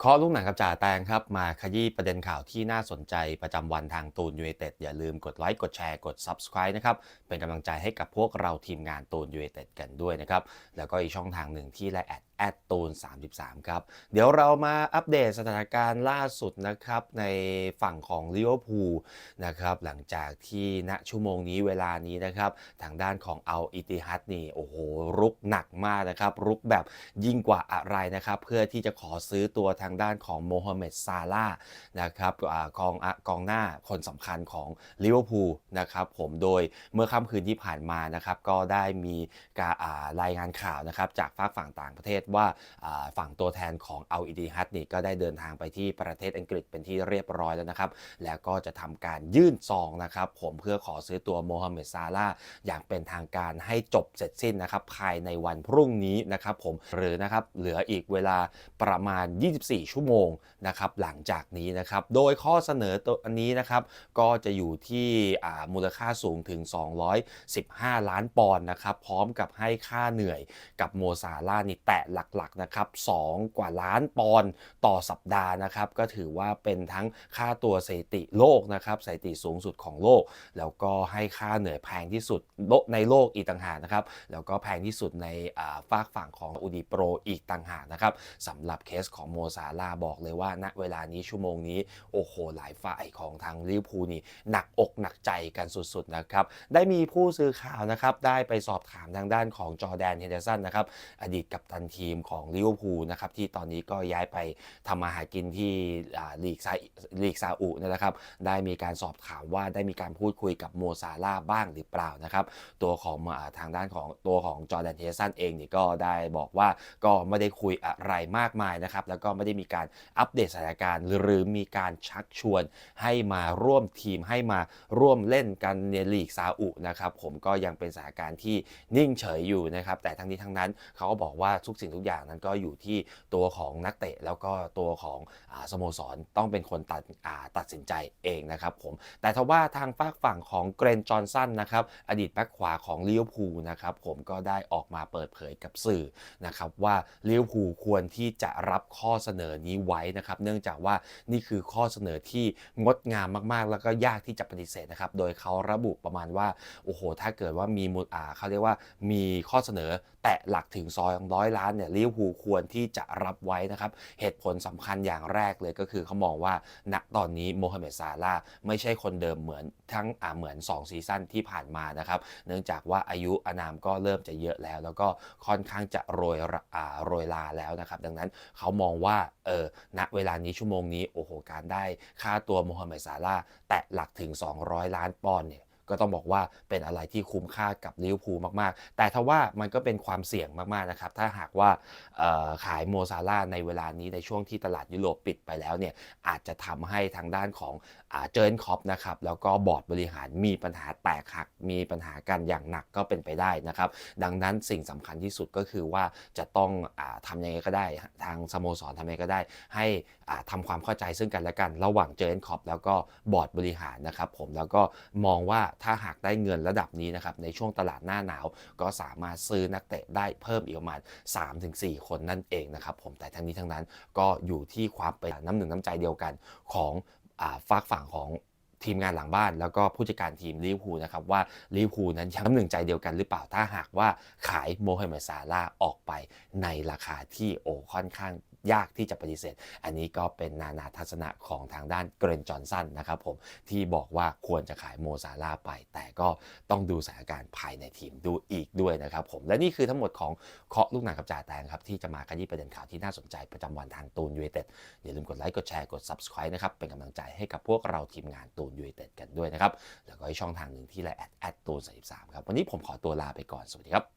เคาะลูกหนังกับจ่าแตงครับ มาขยี้ประเด็นข่าวที่น่าสนใจประจำวันทางตูนยูเอเต็ดอย่าลืมกดไลค์กดแชร์กด Subscribe นะครับ เป็นกำลังใจให้กับพวกเราทีมงานตูนยูเอเต็ดกันด้วยนะครับ แล้วก็อีกช่องทางหนึ่งที่ไลน์แอดแอดตูน33 ครับ เดี๋ยวเรามาอัปเดตสถานการณ์ล่าสุดนะครับ ในฝั่งของลิเวอร์พูลนะครับ หลังจากที่ณชั่วโมงนี้เวลานี้นะครับ ทางด้านของเอาอิติฮัดนี่ โอ้โห รุกหนักมากนะครับ รุกแบบยิ่งกว่าอะไรนะครับ เพื่อที่จะขอซื้อตัวทางด้านของโมฮัมเหม็ดซาลานะครับกองกองหน้าคนสำคัญของลิเวอร์พูลนะครับผมโดยเมื่อค่ำคืนที่ผ่านมานะครับก็ได้มีการารายงานข่าวนะครับจากฝากฝั่งต่างประเทศว่าฝั่งตัวแทนของเอาอิติฮัดนี่ก็ได้เดินทางไปที่ประเทศอังกฤษเป็นที่เรียบร้อยแล้วนะครับ แล้วก็จะทำการยื่นซองนะครับผมเพื่อขอซื้อตัวโมฮัมเหม็ดซาลาอย่างเป็นทางการให้จบเสร็จสิ้นนะครับภายในวันพรุ่งนี้นะครับผมหรือนะครับเหลืออีกเวลาประมาณ 24 ชั่วโมงนะครับหลังจากนี้นะครับโดยข้อเสนอตัวนี้นะครับก็จะอยู่ที่มูลค่าสูงถึง 215 ล้านปอนด์นะครับพร้อมกับให้ค่าเหนื่อยกับโมซาลานี่แตะหลักๆนะครับ2กว่าล้านปอนด์ต่อสัปดาห์นะครับก็ถือว่าเป็นทั้งค่าตัวสถิติโลกนะครับสถิติสูงสุดของโลก แล้วก็ให้ค่าเหนื่อยแพงที่สุดในโลกอีกต่างหากนะครับแล้วก็แพงที่สุดในอ่าฝากฝั่งของอูดีโปรอีกต่างหากนะครับสำหรับเคสของโมซาลาบอกเลยว่าณเวลานี้ชั่วโมงนี้โอ้โหหลายฝ่ายของทางลิเวอร์พูลนี่หนักอกหนักใจกันสุดๆนะครับได้มีผู้สื่อข่าวนะครับได้ไปสอบถามทางด้านของจอแดนเฮนเดอร์สันนะครับอดีตกัปตันทีีมของลิเวอร์พูลนะครับที่ตอนนี้ก็ย้ายไปทำมาหากินที่ลีกซาลีกซาอุนนะครับได้มีการสอบถามว่าได้มีการพูดคุยกับโมซาลาบ้างหรือเปล่านะครับตัวของอทางด้านของตัวของจอร์แดนเฮสันเองนี่ก็ได้บอกว่าก็ไม่ได้คุยอะไรมากมายนะครับแล้วก็ไม่ได้มีการอัปเดตสถานการณ์ หรือมีการชักชวนให้มาร่วมทีมให้มาร่วมเล่นกันในลีกซาอุนะครับผมก็ยังเป็นสถานการณ์ที่นิ่งเฉยอยู่นะครับแต่ทั้งนี้ทั้งนั้นเขาก็บอกว่าทุกสิ่งทุกอย่างนั้นก็อยู่ที่ตัวของนักเตะแล้วก็ตัวของอสโมสรต้องเป็นคนตัดตัดสินใจเองนะครับผมแต่ทว่าทางฝากฝั่งของเกรนจอห์นสันนะครับอดีตแบ็คขวาของลิเวอร์พูลนะครับผมก็ได้ออกมาเปิดเผยกับสื่อนะครับว่าลิเวอร์พูลควรที่จะรับข้อเสนอนี้ไว้นะครับเนื่องจากว่านี่คือข้อเสนอที่งดงามมากๆ แล้วก็ยากที่จะปฏิเสธนะครับโดยเขาระบุประมาณว่าโอ้โหถ้าเกิดว่ามีมูลอ่าเขาเรียกว่ามีข้อเสนอแตะหลักถึงซอยร้อยล้านเนี่ยลิเวอร์พูลควรที่จะรับไว้นะครับ เหตุผลสำคัญอย่างแรกเลยก็คือเขามองว่าณตอนนี้โมฮัมเหม็ดซาลาไม่ใช่คนเดิมเหมือนทั้งอ่าเหมือน 2 ซีซั่นที่ผ่านมานะครับ เนื่องจากว่าอายุอานามก็เริ่มจะเยอะแล้ว แล้วก็ค่อนข้างจะโรยระอ่าโรยลาแล้วนะครับ ดังนั้นเขามองว่าเออณเวลานี้ชั่วโมงนี้โอ้โหการได้ค่าตัวโมฮัมเหม็ดซาลาแตะหลักถึง 200 ล้านปอนด์เนี่ย ก็ต้องบอกว่าเป็นอะไรที่คุ้มค่ากับลิเวอร์พูลมากๆ แต่ทว่ามันก็เป็นความเสี่ยงมากๆนะครับ ถ้าหากว่าขายโมซาลาในเวลานี้ในช่วงที่ตลาดยุโรปปิดไปแล้วเนี่ยอาจจะทำให้ทางด้านของเจร์นคอปนะครับแล้วก็บอร์ดบริหารมีปัญหาแตกหัก มีปัญหากันอย่างหนักก็เป็นไปได้นะครับ ดังนั้นสิ่งสำคัญที่สุดก็คือว่าจะต้องอทำยังไงก็ได้ ทางสโมสรทำยังไงก็ได้ ให้อ่าทำความเข้าใจซึ่งกันและกัน ระหว่างเจอร์นคอปแล้วก็บอร์ดบริหารนะครับผมแล้วก็มองว่าถ้าหากได้เงินระดับนี้นะครับในช่วงตลาดหน้าหนาว ก็สามารถซื้อนักเตะได้เพิ่มอีกประมาณ 3-4 คนนั่นเองนะครับผมแต่ทั้งนี้ทั้งนั้นก็อยู่ที่ความเป็นน้ำหนึ่งน้ำใจเดียวกันของอ่าฝากฝั่งของทีมงานหลังบ้านแล้วก็ผู้จัดการทีมลิเวอร์พูลนะครับว่าลิเวอร์พูลนั้นยังน้ำหนึ่งใจเดียวกันหรือเปล่าถ้าหากว่าขายโมฮัมเหม็ดซาลาออกไปในราคาที่โอค่อนข้าง ยากที่จะปฏิเสธ อันนี้ก็เป็นนานาทัศนะของทางด้านเกรนจอนสันนะครับผมที่บอกว่าควรจะขายโมซาลาไป แต่ก็ต้องดูสถานการณ์ภายในทีมดูอีกด้วยนะครับผมและนี่คือทั้งหมดของเคาะลูกหนังกับจ่าแตงครับที่จะมาขยี้ประเด็นข่าวที่น่าสนใจประจำวันทางตูนยู i เต็ดอย่าลืมกดไลค์กดแชร์กด subscribe นะครับเป็นกำลังใจให้กับพวกเราทีมงานตูนยู i เต็ดกันด้วยนะครับแล้วก็ช่องทางหนึ่งที่ไลน์แอดแอดตูนสามครับวันนี้ผมขอตัวลาไปก่อนสวัสดีครับ